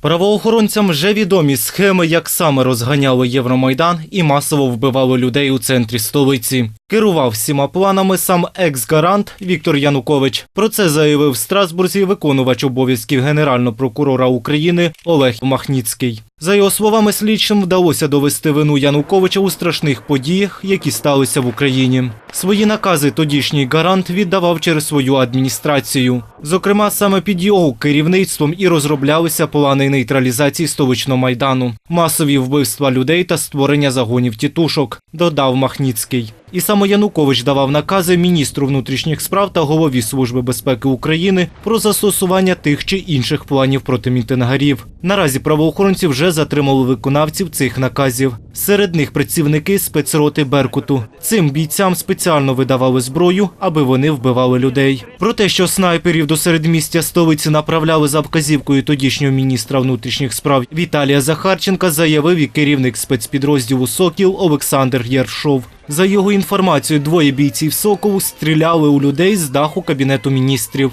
Правоохоронцям вже відомі схеми, як саме розганяло Євромайдан і масово вбивало людей у центрі столиці. Керував всіма планами сам екс-гарант Віктор Янукович. Про це заявив в Страсбурзі виконувач обов'язків генерального прокурора України Олег Махніцький. За його словами, слідчим вдалося довести вину Януковича у страшних подіях, які сталися в Україні. Свої накази тодішній гарант віддавав через свою адміністрацію. Зокрема, саме під його керівництвом і розроблялися плани нейтралізації столичного майдану, масові вбивства людей та створення загонів тітушок, додав Махніцький. І саме Янукович давав накази міністру внутрішніх справ та голові Служби безпеки України про застосування тих чи інших планів проти мітингарів. Наразі правоохоронці вже затримали виконавців цих наказів. Серед них працівники спецроти Беркуту. Цим бійцям спеціально видавали зброю, аби вони вбивали людей. Про те, що снайперів до середмістя столиці направляли за вказівкою тодішнього міністра внутрішніх справ Віталія Захарченка, заявив і керівник спецпідрозділу Сокіл Олександр Єршов. За його інформацією, двоє бійців Соколу стріляли у людей з даху кабінету міністрів.